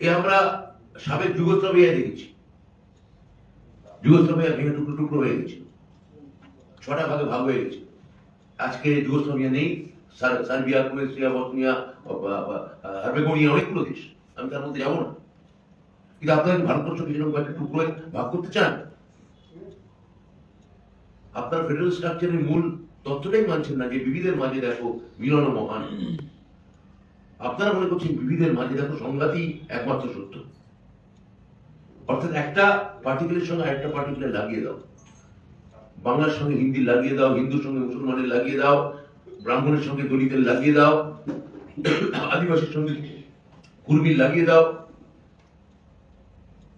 এ আমরা সাবেক যুগোস্লাভিয়া দেখেছি। যুগোস্লাভিয়া ভেঙে টুকরো টুকরো হয়ে গেছে। ছটা ভাগে ভাগ হয়ে গেছে। আজকে যুগোস্লাভিয়া নেই। সার্বিয়া ক্রোয়েশিয়া বসনিয়া হার্বেগোনিয়া অনেকগুলো দেশ। আমি তার মধ্যে যাব না। কিন্তু আপনাদের ভারতবর্ষকে যেরকম কয়েকটা টুকরোয় ভাগ করতে চান? আপনার ফেডারেল স্ট্রাকচারের মূল তত্ত্বটাই মানছেন না যে বিবিধের মাঝে দেখো মিলন মহান। আপনারা মনে করছেন বিবিধের মাঝে দেখো সংঘাতই একমাত্র সত্য। অর্থাৎ একটা পার্টিকুলার সঙ্গে আরেকটা পার্টিকুলার লাগিয়ে দাও। বাংলার সঙ্গে হিন্দি লাগিয়ে দাও, হিন্দুর সঙ্গে মুসলমানের লাগিয়ে দাও, ব্রাহ্মণের সঙ্গে দলিতের লাগিয়ে দাও, আদিবাসীর সঙ্গে কুর্মীর লাগিয়ে দাও।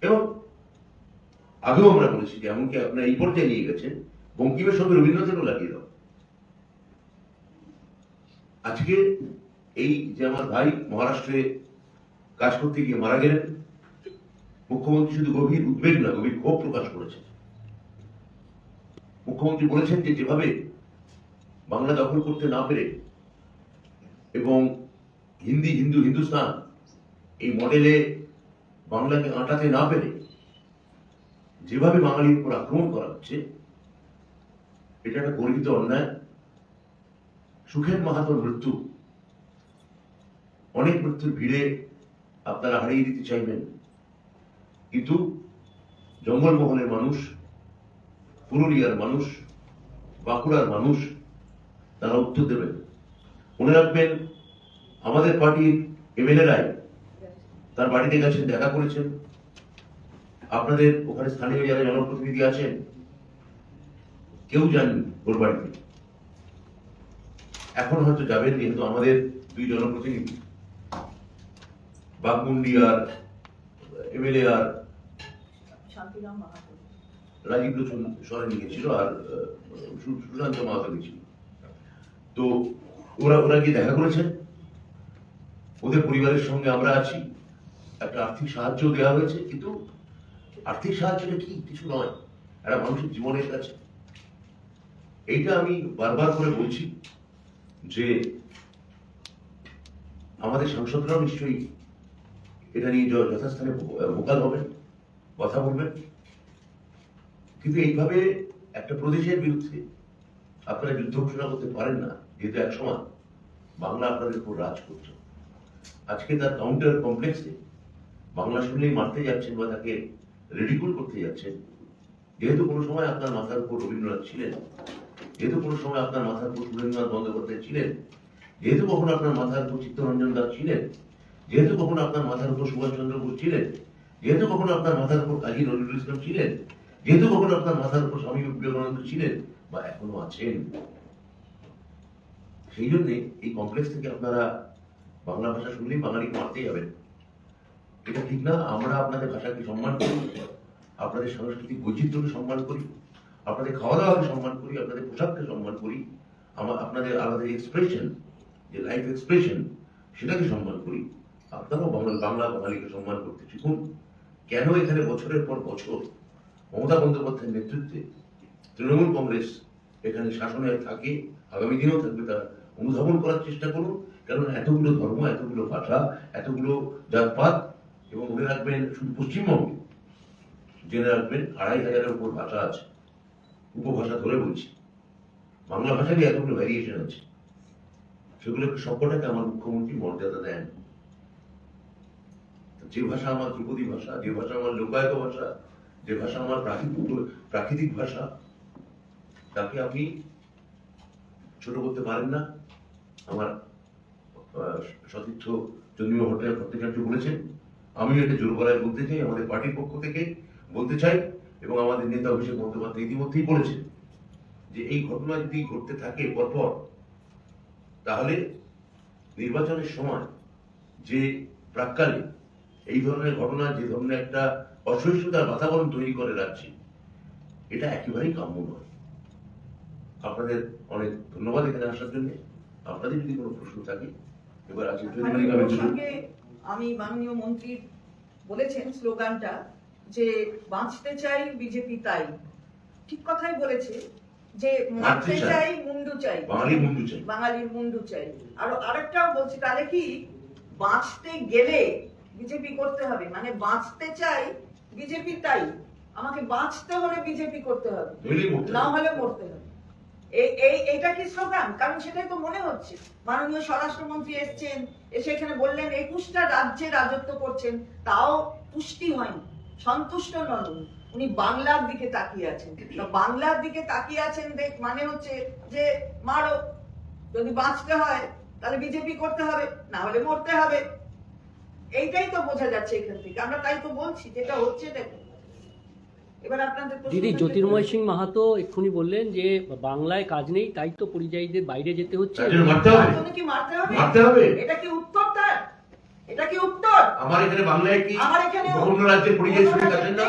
এবং আগেও আমরা বলেছি যে এমনকি আপনারা এই পর্যায়ে নিয়ে গেছেন, বঙ্কিমের সঙ্গে রবীন্দ্রনাথেরও লাগিয়ে দাও। আজকে এই যে আমার ভাই মহারাষ্ট্রে কাজ করতে গিয়ে মারা গেলেন, মুখ্যমন্ত্রী শুধু গভীর উদ্বেগ না, গভীর ক্ষোভ প্রকাশ করেছেন। মুখ্যমন্ত্রী বলেছেন যে যেভাবে বাংলা দখল করতে না পেরে এবং হিন্দি, হিন্দু, হিন্দুস্তান এই মডেলে বাংলাকে আঁটাতে না পেরে যেভাবে বাঙালির উপর আক্রমণ করা হচ্ছে, এটা একটা গর্বিত অন্যায়। সুখেন মাহাতোর মৃত্যু অনেক মৃত্যুর ভিড়ে আপনারা হারিয়ে দিতে চাইবেন। কিন্তু জঙ্গলমহলের মানুষ, পুরুলিয়ার মানুষ, বাঁকুড়ার মানুষ, তারা উত্তর দেবেন মনে রাখবেন, আমাদের পার্টির এমএলএরাই তার বাড়িতে গেছেন, দেখা করেছেন। আপনাদের ওখানে স্থানীয় যারা জনপ্রতিনিধি আছেন, কেউ যাননি ওর বাড়িতে। এখন হয়তো যাবেন, যেহেতু আমাদের দুই জনপ্রতিনিধি। বাঘমুন্ডি আর এমএলএ আর রাজীব লোচন সরেন গেছিল আর সুশান্ত মাহাতো গেছিল তো ওরা ওরা গিয়ে দেখা করেছেন ওদের পরিবারের সঙ্গে আমরা আছি। একটা আর্থিক সাহায্য দেওয়া হয়েছে। কিন্তু আর্থিক সাহায্যটা কি? কিছু নয়। একটা মানুষের জীবনের কাছে। এইটা আমি বারবার করে বলছি যে আমাদের সাংসদরাও নিশ্চয়ই এটা নিয়ে যথাস্থানে ভোকাল হবেন, কথা বলবেন। কিন্তু এইভাবে একটা প্রদেশের বিরুদ্ধে আপনারা যুদ্ধ ঘোষণা করতে পারেন না, যেহেতু এক সময় বাংলা আপনাদের উপর রাজ করত আজকে তার কাউন্টার কমপ্লেক্সে বাংলা শুনলেই মারতে যাচ্ছেন বা তাকে রেডিকুল করতে যাচ্ছেন। যেহেতু কোনো সময় আপনার মাথার উপর রবীন্দ্রনাথ ছিলেন, যেহেতু কোনো সময় আপনার মাথার উপর সুরেন্দ্রনাথ বন্দ্যোপাধ্যায় ছিলেন, যেহেতু কখনো আপনার মাথার উপর চিত্তরঞ্জন দাস ছিলেন যেহেতু কখনো আপনার মাথার উপর সুভাষচন্দ্র বোস ছিলেন, যেহেতু কখনো আপনার মাথার উপর কাজী নজরুল ইসলাম ছিলেন, যেহেতু কখনো আপনার মাথার উপর স্বামী বিবেকানন্দ ছিলেন বা এখনও আছেন, সেই জন্যে এই কমপ্লেক্স থেকে আপনারা বাংলা ভাষা শুনলেই বাঙালিকে মারতেই যাবেন। এটা ঠিক না, আমরা আপনাদের ভাষাকে সম্মান করি, আপনাদের সাংস্কৃতিক বৈচিত্র্যকে সম্মান করি, আপনাদের খাওয়া দাওয়াকে সম্মান করি, আপনাদের পোশাককে সম্মান করি আমার আপনাদের আলাদা এক্সপ্রেশন যে লাইফ এক্সপ্রেশন সেটাকে সম্মান করি। আপনারাও বাংলা বাংলা বাঙালিকে সম্মান করতে শিখুন। কেন এখানে বছরের পর বছর মমতা বন্দ্যোপাধ্যায়ের নেতৃত্বে তৃণমূল কংগ্রেস এখানে শাসনে থাকে, আগামী দিনেও থাকবে, তারা অনুধাবন করার চেষ্টা করুন। কারণ এতগুলো ধর্ম, এতগুলো ভাষা, এতগুলো জাতপাত, এবং মনে রাখবেন শুধু পশ্চিমবঙ্গে, জেনে রাখবেন আড়াই হাজারের উপর ভাষা আছে, উপভাষা ধরে বলছি। বাংলা ভাষারই এতগুলো ভ্যারিয়েশন আছে। সেগুলোকে সবকটাকে আমার মুখ্যমন্ত্রী মর্যাদা দেন। যে ভাষা আমার ধ্রুপদী ভাষা, যে ভাষা আমার লোকায়ত ভাষা, যে ভাষা আমার প্রাকৃতিক প্রাকৃতিক ভাষা, তাকে আপনি ছোট করতে পারেন না। আমার সতীর্থ চন্দ্রীয় ভট্টাচার্য ভট্টাচার্য বলেছেন, আমিও এটা জোর গলায় বলতে চাই, আমাদের পার্টির পক্ষ থেকে বলতে চাই, এবং আমাদের নেতা অভিষেক বন্দ্যোপাধ্যায় ইতিমধ্যেই বলেছেন যে এই ঘটনা যদি ঘটতে থাকে পরপর, তাহলে নির্বাচনের সময় যে প্রাককালে এই ধরনের ঘটনা যে ধরনের একটা অসহিষ্ণুতার বাতাবরণ তৈরি করে রাখছে এটা একেবারেই কাম্য নয়। আপনাদের অনেক ধন্যবাদ এখানে আসার জন্য। আপনাদের যদি কোনো প্রশ্ন থাকে এবার আছে সঙ্গে আমি মাননীয় মন্ত্রী বলেছেন স্লোগানটা যে বাঁচতে চাই বিজেপি তাই। ঠিক কথাই বলেছে যে মারতে চাই। মুন্ডু চাই। বাঙালির মুন্ডু চাই। আর আরেকটাও বলছে তাহলে কি বাঁচতে গেলে বিজেপি করতে হবে। মানে বাঁচতে চাই বিজেপি তাই। আমাকে বাঁচতে হলে বিজেপি করতে হবে। না হলে মরতে হবে। এই এই এইটা কি স্লোগান? কারণ সেটাই তো মনে হচ্ছে। মাননীয় স্বরাষ্ট্রমন্ত্রী এসছেন এসে এখানে বললেন একুশটা রাজ্যে রাজত্ব করছেন তাও পুষ্টি হয়নি। সন্তুষ্ট নন উনি। উনি বাংলার দিকে তাকিয়ে আছেন। বাংলার দিকে তাকিয়ে আছেন দেখ মানে হচ্ছে যে মারো। যদি বাঁচতে হয় তাহলে বিজেপি করতে হবে না হলে মরতে হবে। এইটাই তো বোঝা যাচ্ছে এখান থেকে। আমরা তাই তো বলছি যেটা হচ্ছে দেখো এবার আপনাদের দিদি জ্যোতির্ময় সিং মাহাতো এক্ষুনি বললেন যে বাংলায় কাজ নেই তাই তো পরিযায়ীদের বাইরে যেতে হচ্ছে। তার জন্য মারতে হবে। তার জন্য কি মারতে হবে? মারতে হবে। এটা কি উত্তর তার? এটা কি উত্তর? আমার এখানে বাংলায় কি আমার এখানে অন্য রাজ্যের পরিযায়ী শ্রমিক আছেন না?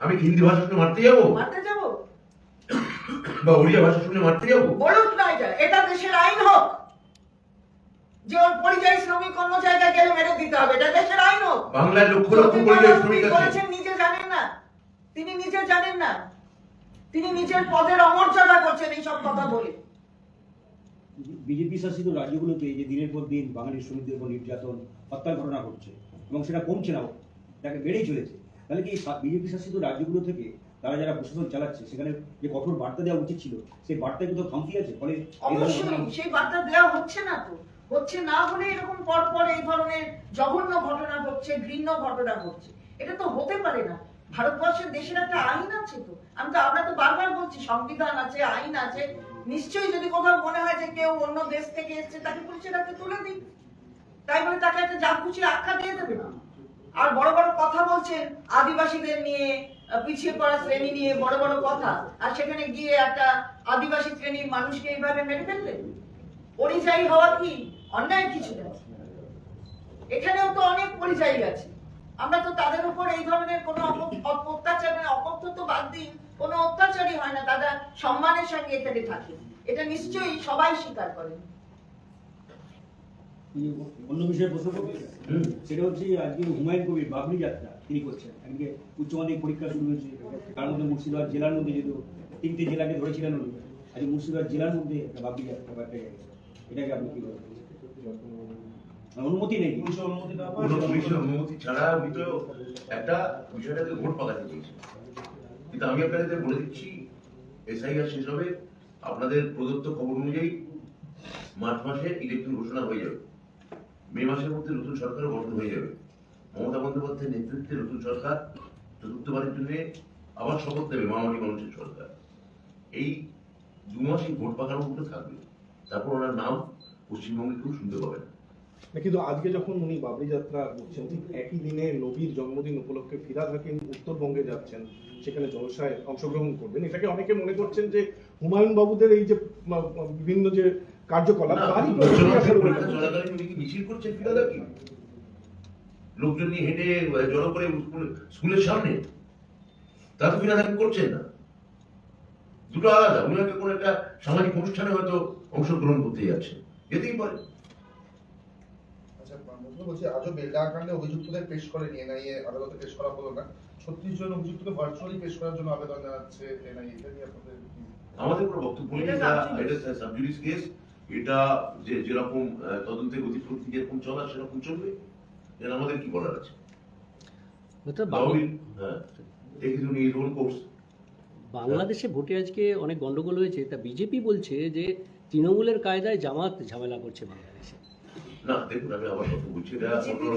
আমি হিন্দি ভাষা শুনে মারতে যাব? মারতে যাব। বা ওড়িয়া ভাষা শুনে মারতে যাব? বলুক না এটা এটা দেশের আইন হোক। যে ওর পরিযায়ী শ্রমিক অন্য জায়গায় গেলে মেরে দিতে হবে এটা দেশের আইন বাংলায় লক্ষ লক্ষ পরিযায়ী শ্রমিক আছে। নিজে জানেন না। তিনি নিজে জানেন না। তিনি নিজের পদের অমর্যাদা করছেন এইসব কথা বলে। বিজেপি শাসিত রাজ্যগুলোতে যে দিনের পর দিন বাঙালি শ্রমিকদের উপর নির্যাতন হত্যার ঘটনা ঘটছে এবং সেটা কমছে না তাকে বেড়েই চলেছে। তাহলে কি বিজেপি শাসিত রাজ্যগুলো থেকে তারা যারা প্রশাসন চালাচ্ছে সেখানে যে কঠোর বার্তা দেওয়া উচিত ছিল সেই বার্তায় কোথাও খামতি আছে? ফলে অবশ্যই সেই বার্তা দেওয়া হচ্ছে না তো। হচ্ছে না বলে এরকম পর পর এই ধরনের জঘন্য ঘটনা ঘটছে, ঘৃণ্য ঘটনা ঘটছে। এটা তো হতে পারে না। ভারতবর্ষের দেশের একটা আইন আছে তো। আমি তো আমরা তো বারবার বলছি, সংবিধান আছে, আইন আছে। নিশ্চয়ই যদি কোথাও মনে হয় যে কেউ অন্য দেশ থেকে এসেছে, তাকে পুলিশের হাতে তুলে দিই তাই বলে তাকে একটা যা খুশি আখ্যা দিয়ে দেবে না। আর বড় বড় কথা বলছেন আদিবাসীদের নিয়ে পিছিয়ে পড়া শ্রেণি নিয়ে বড় বড় কথা। আর সেখানে গিয়ে একটা আদিবাসী শ্রেণির মানুষকে এইভাবে মেরে ফেললেন পরিযায়ী হওয়া কি? অন্যায় কিছু না এখানেও তো অনেক পরিযায়ী আছে। আমরা তো তাদের উপর এই ধরনের কোনো অত্যাচার মানে অপত্য তো বাদ দিন কোনো অত্যাচারই হয় না তারা সম্মানের সঙ্গে এখানে থাকে এটা নিশ্চয়ই সবাই স্বীকার করেন। অন্য বিষয়ে প্রশ্ন করবে সেটা হচ্ছে আজকে হুমায়ুন কবির বাবরি যাত্রা তিনি করছেন। আজকে উচ্চ মাধ্যমিক পরীক্ষা শুরু হয়েছে। তার মধ্যে মুর্শিদাবাদ জেলার মধ্যে যেহেতু তিনটে জেলাকে ধরেছিলেন উনি আজকে মুর্শিদাবাদ জেলার মধ্যে একটা বাবরি যাত্রা বা জায়গা। এটাকে আপনি কি বলবেন? অনুমতি নেই পুলিশের অনুমতি না পুলিশের অনুমতি ছাড়া উনি তো একটা বিষয়টাকে ভোট পাকাতে চেয়েছেন কিন্তু আমি আপনাদের বলে দিচ্ছি এসআইআর শেষ হবে আপনাদের প্রদত্ত খবর অনুযায়ী মার্চ মাসে ইলেকশন ঘোষণা হয়ে যাবে। মে মাসের মধ্যে নতুন সরকারও গঠন হয়ে যাবে। মমতা বন্দ্যোপাধ্যায়ের নেতৃত্বে নতুন সরকার চতুর্থবারের জন্য আবার শপথ নেবে মামাটি মানুষের সরকার। এই দু মাসই ভোট পাকানোর মধ্যে থাকবে। তারপর ওনার নাম পশ্চিমবঙ্গে কেউ শুনতে পাবে না কিন্তু আজকে যখন উনি বাবরি যাত্রা করছেন ঠিক একই দিনে নবীর জন্মদিন উপলক্ষে ফিরাদ হাকিম উত্তরবঙ্গে যাচ্ছেন সেখানে জলসায় অংশগ্রহণ করবেন। এটাকে অনেকে মনে করছেন যে হুমায়ুন বাবুদের এই যে বিভিন্ন যে কার্যকলাপ তারই মিছিল করছেন ফিরাদা কি লোকজন নিয়ে হেঁটে জড়ো করে স্কুলের সামনে? তা তো ফিরাদা কি করছেন না। দুটো আলাদা। উনি কোনো একটা সামাজিক অনুষ্ঠানে হয়তো অংশগ্রহণ করতে যাচ্ছেন যেতেই পারে আচ্ছা বলছি আজও বেলডা কাণ্ডে অভিযুক্তদের পেশ করেনি এনআইএ আদালতে পেশ করা হলো না। ছত্রিশ জন অভিযুক্তকে ভার্চুয়ালি পেশ করার জন্য আবেদন জানাচ্ছে এনআইএ। এটা নিয়ে আপনাদের কি? আমাদের কোনো বক্তব্য নেই। এটা। এটা সাবজুডিস কেস এটা যে যেরকম তদন্তের গতি প্রকৃতি যেরকম চলা সেরকম চলবে? এর আমাদের কি বলার আছে? হ্যাঁ। দেখি তুমি এই রোল কোর্স। বাংলাদেশে ভোটে আজকে অনেক গন্ডগোল হয়েছে। তা বিজেপি বলছে যে তৃণমূলের কায়দায় জামাত ঝামেলা করছে বাংলাদেশে। না দেখুন আমি আবার কথা বলছি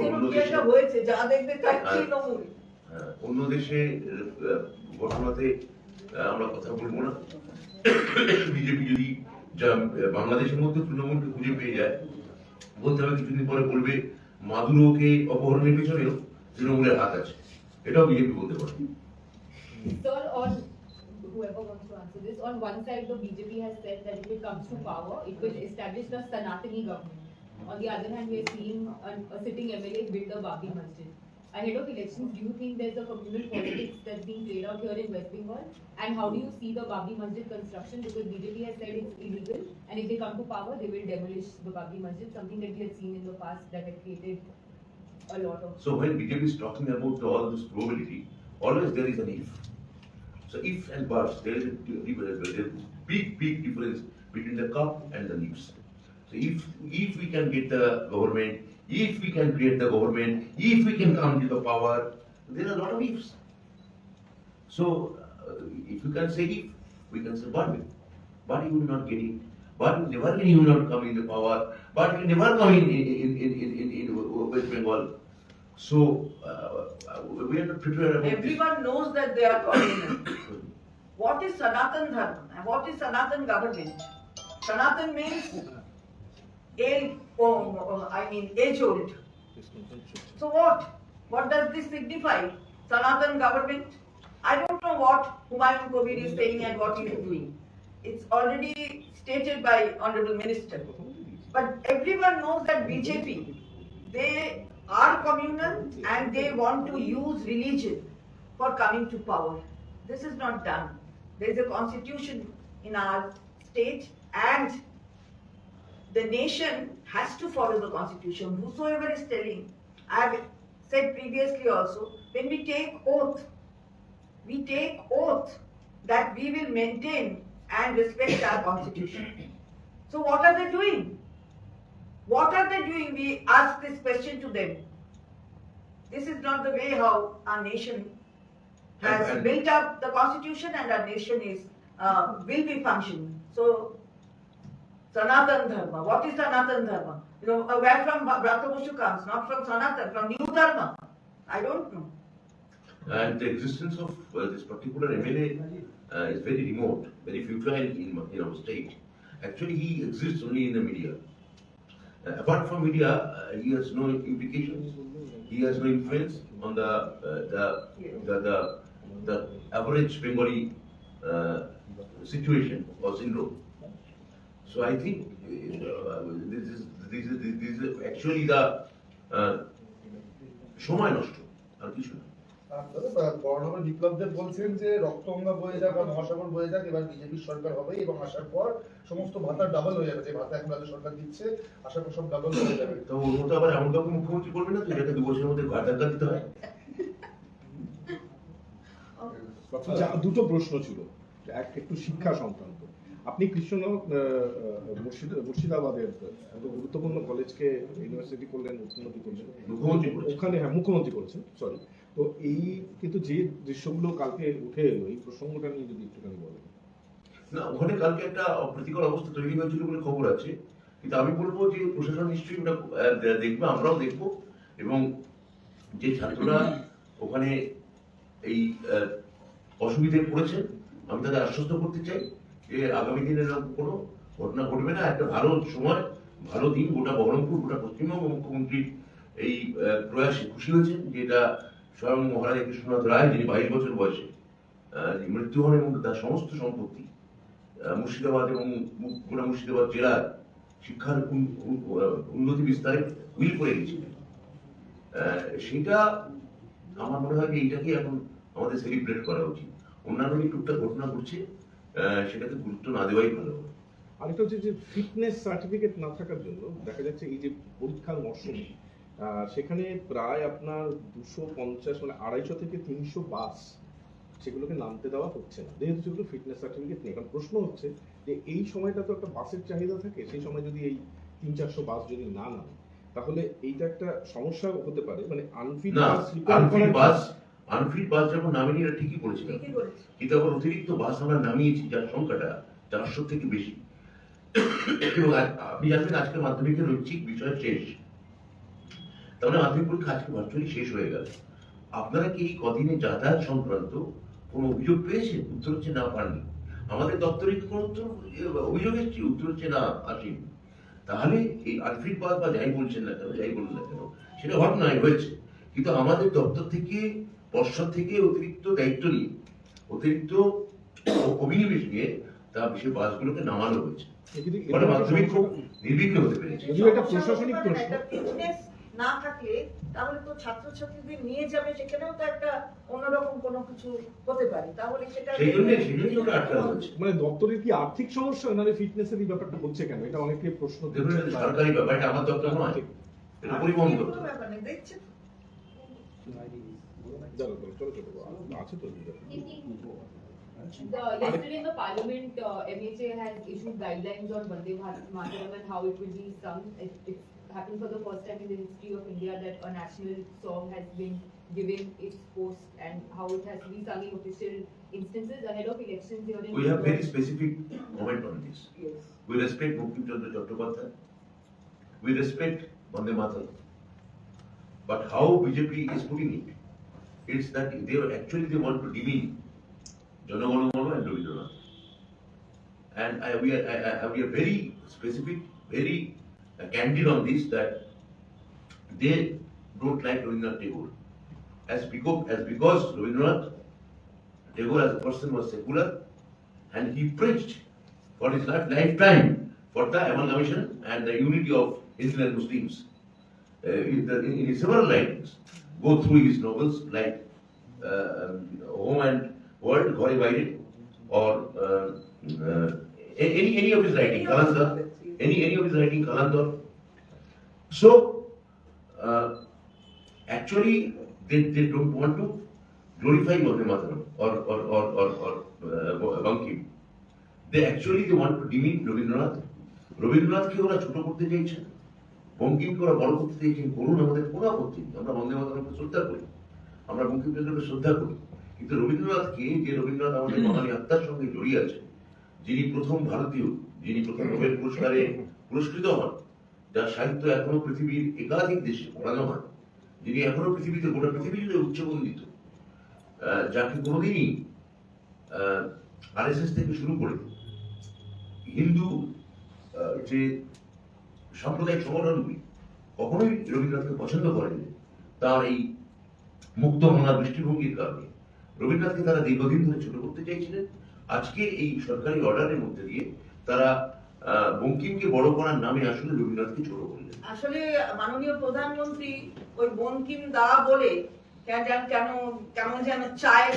অন্য- দেশে হ্যাঁ। হ্যাঁ, অন্য দেশে ঘটনাতে আমরা কথা বলব না। বিজেপি যদি যা বাংলাদেশের মধ্যে তৃণমূলকে খুঁজে পেয়ে যায় বলতে হবে কিছুদিন পরে বলবে মাদুরোকে অপহরণের পেছনেও তৃণমূলের হাত আছে। এটাও বিজেপি বলতে পারে। Answer this, on one side, the BJP has said that if it comes to power, it will establish the Sanatani government. On the other hand, we are seeing a, a sitting MLA build a Babi Masjid. Ahead of elections, do you think there's a communal politics that's being played out here in West Bengal? And how do you see the Babi Masjid construction? Because BJP has said it's illegal, and if they come to power, they will demolish the Babi Masjid, something that we had seen in the past that had created a lot of So when BJP is talking about all this probability, always there is an if. So if and buts, there is a big, big difference between the cup and the leaves. So if if we can get the government, if we can create the government, if we can come to the power, there are a lot of ifs. So, uh, if you can say if, we can say but, but you will not get it, but never can you not come in the power, but you never come in, in, in, in, in, in West Bengal. So, Uh, we not prepared about this. Everyone knows that they are communal. What is Sanatan Dharma what is Sanatan government? Sanatan means I mean age old. So what? What does this signify? Sanatan government? I don't know what Humayun Kabir is saying and what he is doing. It's already stated by Honorable Minister. But everyone knows that BJP, they are communal and they want to use religion for coming to power. This is not done. There is a constitution in our state and the nation has to follow the constitution. Whosoever is telling, I have said previously also, when we take oath, we take oath that we will maintain and respect our constitution. So what are they doing? What are they doing? We ask this question to them. This is not the way how our nation has And- and- built up the constitution and our nation is, uh, will be functioning. So Sanatan Dharma. What is Sanatan Dharma? You know, uh, where from Brata Boshu comes, not from Sanatan, from New Dharma. I don't know. And the existence of uh, this particular MLA uh, is very remote, very futile in, in our state. Actually, he exists only in the media. Uh, apart from media, uh, he has no implications. He has no influence on the uh, the, the, the the average Bengali uh, situation or syndrome. So I think uh, this is this is this is actually the uh, সময় নষ্ট আর কিছু না আপনারা বর্ণমের বিপ্লব দেব বলছেন যে রক্তগঙ্গা বয়ে যাক বা মহাসাগর বয়ে যাক এবার বিজেপির সরকার হবে এবং আসার পর সমস্ত ভাতা ডাবল হয়ে যাবে। যে ভাতা এখন রাজ্য সরকার দিচ্ছে আসার পর সব ডাবল হয়ে যাবে। তো ওর আবার এমন কাউকে মুখ্যমন্ত্রী করবে না? তো যেটাকে দু বছরের মধ্যে ধাক্কা দিতে হয়। আচ্ছা, দুটো প্রশ্ন ছিল এক একটু শিক্ষা সংক্রান্ত আপনি কৃষ্ণ মুর্শিদ- মুর্শিদাবাদের এত গুরুত্বপূর্ণ কলেজকে ইউনিভার্সিটি করলেন উন্নতি করলেন। মুখ্যমন্ত্রী করেছেন। ওখানে হ্যাঁ মুখ্যমন্ত্রী করেছেন সরি তো এই কিন্তু যে দৃশ্যগুলো কালকে উঠে এলো এই প্রসঙ্গটা নিয়ে যদি একটুখানি বলেন। না ওখানে কালকে একটা অপ্রীতিকর অবস্থা তৈরি হয়েছিল বলে খবর আছে। কিন্তু আমি বলব যে প্রশাসন নিশ্চয়ই ওটা দেখবে আমরাও দেখব। এবং যে ছাত্ররা ওখানে এই অসুবিধায় পড়েছে আমি তাদের আশ্বস্ত করতে চাই। যে আগামী দিনে কোনো ঘটনা ঘটবে না। একটা ভালো সময়, ভালো দিন, গোটা বহরমপুর, গোটা পশ্চিমবঙ্গ মুখ্যমন্ত্রীর এই প্রয়াসে খুশি হয়েছেন যে এটা স্বয়ং মহারাজা কৃষ্ণনাথ রায়, যিনি বাইশ বছর বয়সে মৃত্যু হন এবং তার সমস্ত সম্পত্তি মুর্শিদাবাদ এবং গোটা মুর্শিদাবাদ জেলার শিক্ষার উন্নতি বিস্তারে উইল করে গেছিলেন সেটা আমার মনে হয় যে এইটাকে এখন আমাদের সেলিব্রেট করা উচিত। অন্যান্য টুকটাক ঘটনা ঘটছে। সেটাকে গুরুত্ব না দেওয়াই ভালো। আরেকটা হচ্ছে যে ফিটনেস সার্টিফিকেট না থাকার জন্য দেখা যাচ্ছে এই যে পরীক্ষার মরশুম সেখানে প্রায় আপনার দুশো পঞ্চাশ মানে আড়াইশো থেকে তিনশো বাস সেগুলোকে নামতে দেওয়া হচ্ছে না। যেহেতু সেগুলো ফিটনেস সার্টিফিকেট নেই কারণ প্রশ্ন হচ্ছে যে এই সময়টা তো একটা বাসের চাহিদা থাকে সেই সময় যদি এই তিন চারশো বাস যদি না নামে তাহলে এইটা একটা সমস্যা হতে পারে মানে আনফিট বাস আনফিট বাস যখন নামেনি এটা ঠিকই করেছে। কিন্তু আবার অতিরিক্ত বাস আমরা নামিয়েছি যার সংখ্যাটা চারশো থেকে বেশি। এবং আপনি জানবেন আজকে মাধ্যমিকের ঐচ্ছিক বিষয় শেষ। তার মানে মাধ্যমিক পরীক্ষা আজকে ভার্চুয়ালি শেষ হয়ে গেল। আপনারা কি এই কদিনে যাতায়াত সংক্রান্ত কোনো অভিযোগ পেয়েছেন? উত্তর হচ্ছে না পাননি। আমাদের দপ্তরে কি কোনো উত্তর অভিযোগ এসেছে? উত্তর হচ্ছে না আসেনি। তাহলে এই আনফিট বাস বা যাই বলছেন না কেন যাই বলুন না কেন সেটা ঘটনায় হয়েছে। কিন্তু আমাদের দপ্তর থেকে পর্ষদ থেকে অতিরিক্ত দায়িত্ব নিয়ে অতিরিক্ত অভিনিবেশ নিয়ে তা সে বাসগুলোকে নামানো হয়েছে। ফলে মাধ্যমিক খুব সমস্যা- নির্বিঘ্ন হতে পেরেছে। এটা প্রশাসনিক প্রশ্ন। না, একটা fitness না থাকলে তাহলে তো ছাত্রছাত্রীদের নিয়ে যাবে সেখানেও তো একটা অন্যরকম কোনো কিছু হতে পারে। তাহলে সেটা সেই জন্য সেই জন্যই ওটা আটকানো হয়েছে মানে দপ্তরের কি আর্থিক সমস্যা? নাহলে ফিটনেসের এই ব্যাপারটা হচ্ছে কেন? এটা অনেকে প্রশ্ন সরকারি ব্যাপার এটা আমার দপ্তর নয়। এটা পরিবহন দপ্তর। দেখছে That'll The, yesterday in the parliament, uh, MHA has issued guidelines on Bande Bhataram and how it will be sung. It, happened for the first time in the history of India that a national song has been given its post and how it has been sung in official instances ahead of elections here in We have very specific comment on this. Yes. We respect Mukti the Chattopadhyay. We respect Bande Mataram. But how BJP is putting it, it's that they actually they want to demean Jana Gana Mana and Rabindranath. And I, we are, I, I, we are very specific, very candid on this that they don't like Rabindranath Tagore. As because, as because Rabindranath Tagore as a person was secular and he preached for his life, lifetime for the amalgamation and the unity of and Muslims. Uh, in, the, in, in several writings, go through his novels like uh, um, Home and World, God Divided, or uh, uh, a- any any of his writing, Kalandar, any any of his writing, Kalandar. So, uh, actually, they, they don't want to glorify Vande Mataram or or or or, or uh, Bankim. They actually they want to demean Rabindranath রবীন্দ্রনাথকে ওরা ছোট করতে চাইছেন বঙ্কিমকে ওরা বড় করতে চাইছেন করুন আমাদের কোনো আপত্তি নেই আমরা বন্দে মাতরমকে শ্রদ্ধা করি, আমরা বঙ্কিমচন্দ্রকে শ্রদ্ধা করি। কিন্তু রবীন্দ্রনাথকে, যে রবীন্দ্রনাথ আমাদের বাঙালি আত্মার সঙ্গে জড়িয়ে আছে যিনি প্রথম ভারতীয়, যিনি প্রথম নোবেল পুরস্কারে পুরস্কৃত হন, যার সাহিত্য এখনও পৃথিবীর একাধিক দেশে পড়ানো হয়, যিনি এখনও পৃথিবীতে, গোটা পৃথিবী জুড়ে উচ্চবন্দিত। যাকে কোনোদিনই আরএসএস থেকে শুরু করে হিন্দু যে সাম্প্রদায়িক সংগঠনগুলি কখনোই রবীন্দ্রনাথকে পছন্দ করেনি তার এই মুক্ত মনার দৃষ্টিভঙ্গির কারণে রবীন্দ্রনাথকে তারা দীর্ঘদিন ধরে ছোট করতে চাইছিলেন। আজকে এই সরকারি অর্ডারের মধ্যে দিয়ে তারা বঙ্কিমকে বড় করার নামে আসলে রবীন্দ্রনাথকে ছোট করলেন। আসলে মাননীয় প্রধানমন্ত্রী ওই বঙ্কিম দা বলে কেন কেন কেমন যেন চায়ের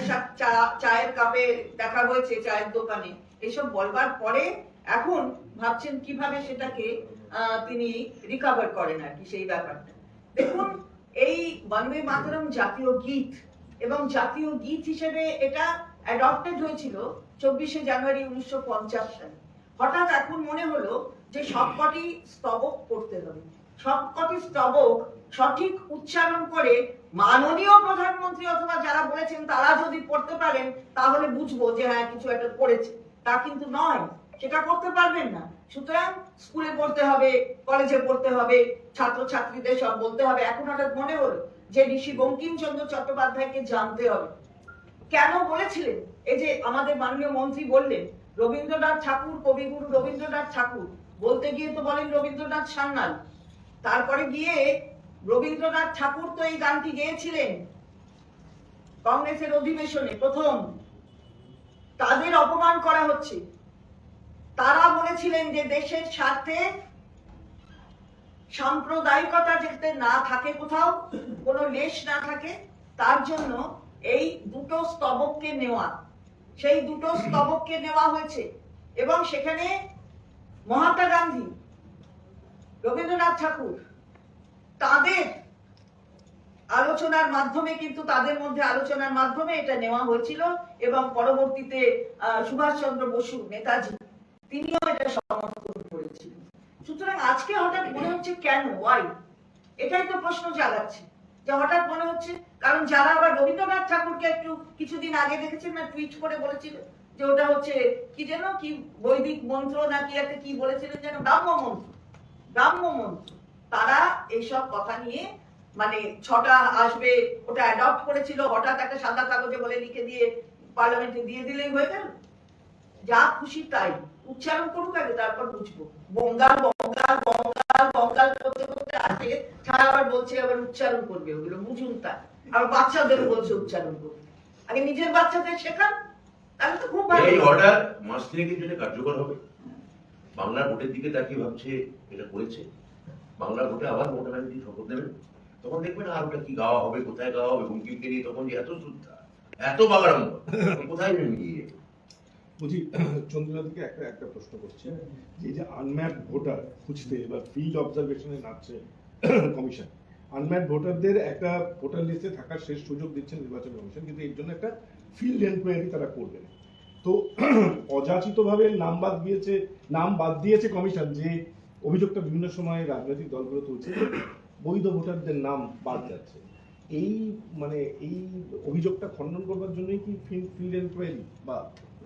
চায়ের কাপে দেখা হয়েছে, চায়ের দোকানে। এসব বলবার পরে এখন ভাবছেন কীভাবে সেটাকে তিনি রিকভার করেন আর কি সেই ব্যাপারটা। দেখুন, এই বন্দে মাতরম জাতীয় গীত এবং জাতীয় গীত হিসেবে এটা অ্যাডপ্টেড হয়েছিল চব্বিশে জানুয়ারি উনিশশো পঞ্চাশ সালে। হঠাৎ এখন মনে হলো যে সবকটি স্তবক করতে হবে। সবকটি স্তবক সঠিক উচ্চারণ করে মাননীয় প্রধানমন্ত্রী অথবা যারা বলেছেন তারা যদি পড়তে পারেন, তাহলে বুঝব যে হ্যাঁ কিছু একটা করেছে তা কিন্তু নয়, সেটা করতে পারবেন না। সুতরাং স্কুলে পড়তে হবে, কলেজে পড়তে হবে ছাত্র ছাত্রীদের সব বলতে হবে। এখন হঠাৎ মনে হলো যে ঋষি বঙ্কিমচন্দ্র চট্টোপাধ্যায়কে জানতে হবে। কেন বলেছিলেন? এই যে আমাদের মাননীয় মন্ত্রী বললেন, রবীন্দ্রনাথ ঠাকুর, কবিগুরু রবীন্দ্রনাথ ঠাকুর। বলতে গিয়ে তো বলেন রবীন্দ্রনাথ সান্যাল। তারপরে গিয়ে রবীন্দ্রনাথ ঠাকুর তো এই গানটি গেয়েছিলেন কংগ্রেসের অধিবেশনে প্রথম। তাদের অপমান করা হচ্ছে। তারা বলেছিলেন যে দেশের স্বার্থে সাম্প্রদায়িকতা যাতে না থাকে কোথাও, কোনো লেশ না থাকে, তার জন্য এই দুটো স্তবককে নেওয়া, সেই দুটো স্তবককে নেওয়া হয়েছে। এবং সেখানে মহাত্মা গান্ধী, রবীন্দ্রনাথ ঠাকুর, তাদের আলোচনার মাধ্যমে কিন্তু তাদের মধ্যে আলোচনার মাধ্যমে এটা নেওয়া হয়েছিল এবং পরবর্তীতে সুভাষচন্দ্র বসু নেতাজি তিনিও এটা সমর্থন করেছিলেন সুতরাং আজকে হঠাৎ মনে হচ্ছে কেন? ওয়াই এটাই তো প্রশ্ন জাগাচ্ছে। যে হঠাৎ মনে হচ্ছে, কারণ যারা আবার রবীন্দ্রনাথ ঠাকুরকে একটু কিছুদিন আগে দেখেছেন না, টুইট করে বলেছিল যে ওটা হচ্ছে কি যেন, কি বৈদিক মন্ত্র না কি একটা কি বলেছিলেন যেন, ব্রাহ্ম মন্ত্র। ব্রাহ্ম মন্ত্র। তারা এইসব কথা নিয়ে মানে ছটা আসবে, ওটা অ্যাডপ্ট করেছিল, হঠাৎ একটা সাদা কাগজে বলে লিখে দিয়ে পার্লামেন্টে দিয়ে দিলেই হয়ে গেল। যা খুশি তাই। উচ্চারণ করুক আগে তারপর বুঝব। বঙ্গাল বঙ্গাল বঙ্গাল বঙ্গাল করতে করতে আসে ছাড়া আবার বলছে আবার উচ্চারণ করবে ওগুলো বুঝুন তা। আর বাচ্চাদের বলছে উচ্চারণ করবে আগে নিজের বাচ্চাদের শেখান তাহলে তো খুব ভালো এই অর্ডার মাস তিনেকের জন্য কার্যকর হবে। বাংলার ভোটের দিকে তাকিয়ে ভাবছে এটা করেছে? বাংলার ভোটে আবার ব্যানার্জি শপথ নেবেন তখন দেখবেন আর ওটা কি গাওয়া হবে কোথায় গাওয়া হবে নিয়ে তখন যে এত শ্রদ্ধা এত বাগাড়ম্ব কোথায় নিয়ে বলছি চন্দ্রনাথকে একটা একটা প্রশ্ন করছে যে যে আনম্যাপ ভোটার খুঁজতে এবার ফিল্ড অবজারভেশনে নামছে কমিশন আনম্যাপ ভোটারদের একটা ভোটার লিস্টে থাকার শেষ সুযোগ দিচ্ছেন নির্বাচন কমিশন কিন্তু এর জন্য একটা ফিল্ড এনকোয়ারি তারা করবেন তো অযাচিতভাবে নাম বাদ দিয়েছে, নাম বাদ দিয়েছে কমিশন যে অভিযোগটা বিভিন্ন সময় রাজনৈতিক দলগুলো তুলছে, বৈধ ভোটারদের নাম বাদ যাচ্ছে। এই মানে এই অভিযোগটা খণ্ডন করবার জন্যই কি ফিল্ড এনকোয়ারি বা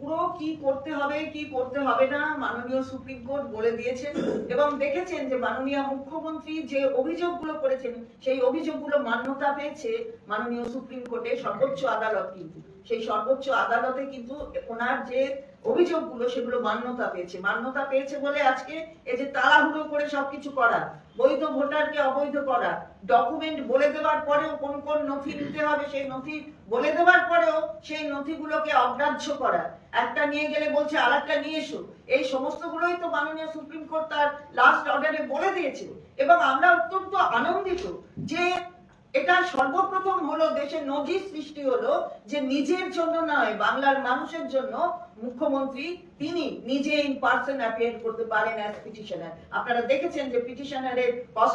পুরো কি করতে হবে, কি করতে হবে না, মাননীয় সুপ্রিম কোর্ট বলে দিয়েছেন এবং দেখেছেন যে মাননীয় মুখ্যমন্ত্রী যে অভিযোগগুলো করেছেন, সেই অভিযোগগুলো মান্যতা পেয়েছে মাননীয় সুপ্রিম কোর্টের সর্বোচ্চ আদালত কিন্তু। সেই সর্বোচ্চ আদালতে কিন্তু ওনার যে অভিযোগগুলো সেগুলো মান্যতা পেয়েছে। মান্যতা পেয়েছে বলে আজকে এই যে তাড়াহুড়ো করে সবকিছু করা, বৈধ ভোটারকে অবৈধ করা ডকুমেন্ট বলে দেওয়ার পরেও কোন কোন নথি নিতে হবে সেই নথি বলে দেওয়ার পরেও সেই নথিগুলোকে অগ্রাহ্য করা। একটা নিয়ে গেলে বলছে আর একটা নিয়ে এসো। এই সমস্তগুলোই তো মাননীয় সুপ্রিম কোর্ট তার লাস্ট অর্ডারে বলে দিয়েছে। এবং আমরা অত্যন্ত আনন্দিত যে এটা সর্বপ্রথম হলো দেশে নজির সৃষ্টি হলো যে নিজের জন্য নয়, বাংলার মানুষের জন্য মুখ্যমন্ত্রী তিনি নিজে ইন পার্সন অ্যাপিয়ার করতে পারেন অ্যাজ পিটিশনার আপনারা দেখেছেন যে পিটিশনারের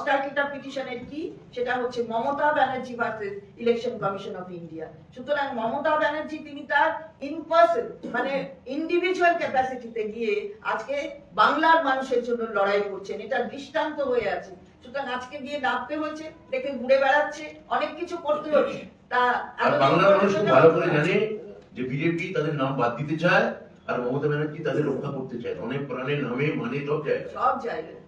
টাইটেলটা পিটিশনের কি? সেটা হচ্ছে Mamata Banerjee versus election commission of India সুতরাং মমতা ব্যানার্জি তিনি তার ইন পার্সন মানে ইন্ডিভিজুয়াল ক্যাপাসিটিতে গিয়ে আজকে বাংলার মানুষের জন্য লড়াই করছেন। এটা দৃষ্টান্ত হয়ে আছে। সুতরাং আজকে গিয়ে ডাকতে হয়েছে দেখে ঘুরে বেড়াচ্ছে অনেক কিছু করতে হচ্ছে তা বাংলার মানুষ খুব ভালো করে জানে যে বিজেপি তাদের নাম বাদ দিতে চায় আর মমতা ব্যানার্জি তাদের রক্ষা করতে চায়। অনেক প্রাণের নামে মানে সব জায়গায়। সব জায়গায়।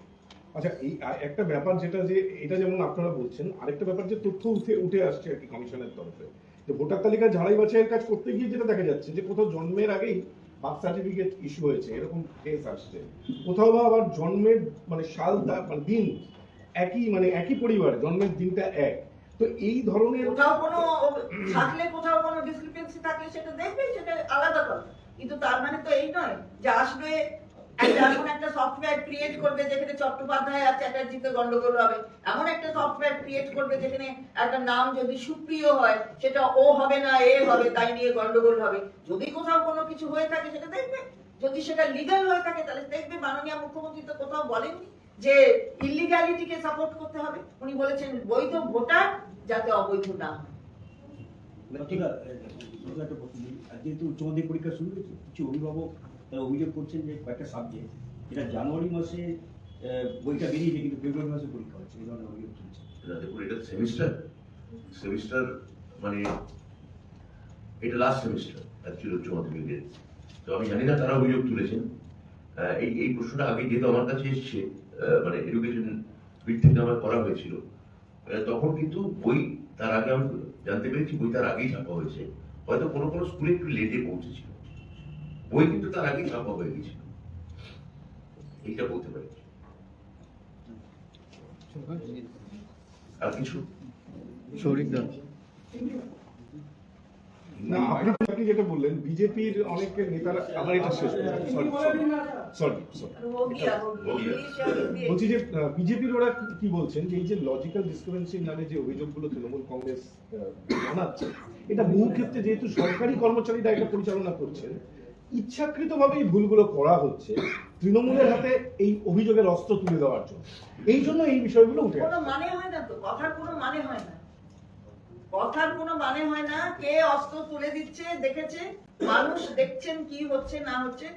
আচ্ছা এই একটা ব্যাপার যেটা যে এটা যেমন আপনারা বলছেন আরেকটা ব্যাপার যে তথ্য উঠে উঠে আসছে আর কি কমিশনের তরফে। যে ভোটার তালিকা ঝাড়াই বাছাইয়ের কাজ করতে গিয়ে যেটা দেখা যাচ্ছে যে কোথাও জন্মের আগেই বার্থ সার্টিফিকেট ইস্যু হয়েছে এরকম কেস আসছে। কোথাও বা আবার জন্মের মানে সাল মানে দিন একই মানে একই পরিবার, জন্মের দিনটা এক। তো এই ধরনের কোথাও কোনো থাকলে কোথাও কোনো ডিসক্রিপেন্সি থাকলে সেটা দেখবে, সেটা আলাদা কথা। কিন্তু তার মানে তো এই নয় যে আসবে এমন একটা সফটওয়্যার ক্রিয়েট করবে যেখানে চট্টোপাধ্যায় আর চ্যাটার্জিতে গন্ডগোল হবে। এমন একটা সফটওয়্যার ক্রিয়েট করবে যেখানে একটা নাম যদি সুপ্রিয় হয়, সেটা ও হবে না, এ হবে, তাই নিয়ে গন্ডগোল হবে। যদি কোথাও কোনো কিছু হয়ে থাকে, সেটা দেখবে। যদি সেটা লিগাল হয়ে থাকে, তাহলে দেখবে মাননীয় মুখ্যমন্ত্রী তো কোথাও বলেননি। যে ইলিগ্যালিটিকে সাপোর্ট করতে হবে উনি বলেছেন বৈধ ভোটার যাতে অবৈধ না হয়। যেহেতু পরীক্ষা শুরু হয়েছে কিছু অভিভাবক তারা অভিযোগ করছেন যে কয়েকটা সাবজেক্ট যেটা জানুয়ারি মাসে বইটা বেরিয়েছে কিন্তু ফেব্রুয়ারি মাসে পরীক্ষা হচ্ছে এই ধরনের অভিযোগ চলছে এটা দেখুন এটা সেমিস্টার সেমিস্টার মানে এটা লাস্ট সেমিস্টার অ্যাকচুয়ালি উচ্চ মাধ্যমিকের তো আমি জানি না তারা অভিযোগ তুলেছেন। এই এই প্রশ্নটা আগে যেহেতু আমার কাছে এসছে মানে এডুকেশন থেকে আমার করা হয়েছিল। তখন কিন্তু বই তার আগে আমি জানতে পেরেছি, বই তার আগেই ছাপা হয়েছে। হয়তো কোনো কোনো স্কুলে একটু লেটে পৌঁছেছিল। বই কিন্তু তার আগেই ছাপা হয়ে গেছিল। এইটা বলতে পারি। আর কিছু? না আপনি আপনি যেটা বললেন বিজেপির অনেক নেতারা আমার এটা শেষ সরি সরি বলছি যে বিজেপির ওরা কি- বলছেন যে এই যে লজিক্যাল ডিসক্রিপেন্সির নামে যে অভিযোগগুলো তৃণমূল কংগ্রেস জানাচ্ছে এটা বহু ক্ষেত্রে যেহেতু সরকারি কর্মচারীরা এটা পরিচালনা করছেন ইচ্ছাকৃতভাবে এই ভুলগুলো করা হচ্ছে তৃণমূলের হাতে এই অভিযোগের অস্ত্র তুলে দেওয়ার জন্য। এই জন্য এই বিষয়গুলো উঠে আসছে। মানে হয় না তো কথার কোনো মানে হয় না। কথার কোনো মানে হয় না। কে অস্ত্র তুলে দিচ্ছে, দেখেছে? মানুষ দেখছেন কি হচ্ছে, না হচ্ছে।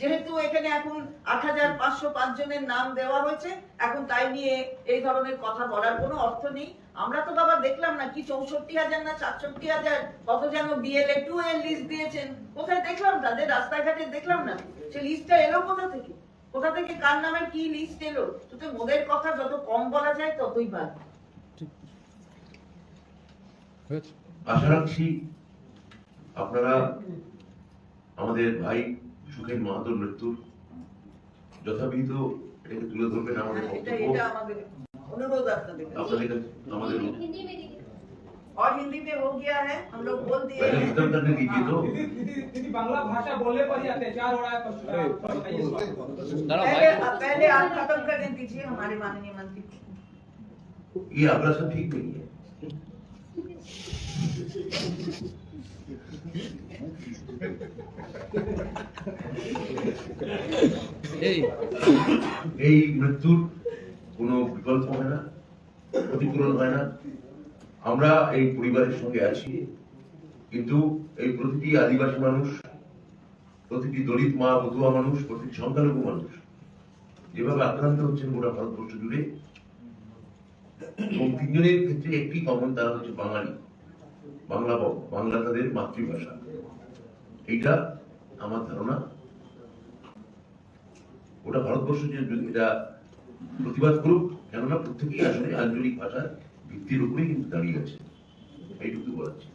যেহেতু এখানে এখন আট হাজার পাঁচশো পাঁচ জনের নাম দেওয়া হয়েছে, এখন তাই নিয়ে এই ধরনের কথা বলার কোনো অর্থ নেই। আমরা তো বাবা দেখলাম না কি চৌষট্টি হাজার না সাতষট্টি হাজার, কত যেন বিএলএ টু এর লিস্ট দিয়েছেন। কোথায় দেখলাম? তাদের রাস্তাঘাটে দেখলাম না। সে লিস্টটা এলো কোথা থেকে? কোথা থেকে, কার নামে কি লিস্ট এলো? তো মোদের কথা যত কম বলা যায় ততই ভালো আশা রাখছি আপনারা আমাদের ভাই সুখেন মাহাতোর মৃত্যুর যথাবিহিত এটাকে তুলে ধরবেন আমাদের এটা বক্তব্য এটা আমাদের অনুরোধ আপনাদের কাছে। আপনাদের কাছে আমাদের और हिंदी में हो गया है हम लोग बोल दिए पहले हैं। खत्म करने दीजिए तो दीदी दीदी दीदी बांग्ला भाषा बोलने पर ही अत्याचार हो रहा है पर आप बताइए इस बात को। पहले पहले आप खत्म करने दीजिए हमारे माननीय मंत्री ये आग्रह ठीक नहीं है এই। মৃত্যুর কোনো বিকল্প হয় না ক্ষতিপূরণ হয় না। আমরা এই পরিবারের সঙ্গে আছি, কিন্তু এই প্রতিটি আদিবাসী মানুষ, প্রতিটি দলিত মা মধুয়া মানুষ, প্রতিটি সংখ্যালঘু মানুষ, যেভাবে আক্রান্ত হচ্ছেন গোটা ভারতবর্ষ জুড়ে, এবং তিনজনের ক্ষেত্রে একটি কমন তারা হচ্ছে বাঙালি। বাংলা বাংলা তাদের মাতৃভাষা। এইটা আমার ধারণা। ওটা ভারতবর্ষ যে এটা প্রতিবাদ করুক, কেননা প্রত্যেকেই আসলে আঞ্চলিক ভাষার ভিত্তির উপরেই কিন্তু দাঁড়িয়ে আছে। এইটুকু বলাচ্ছি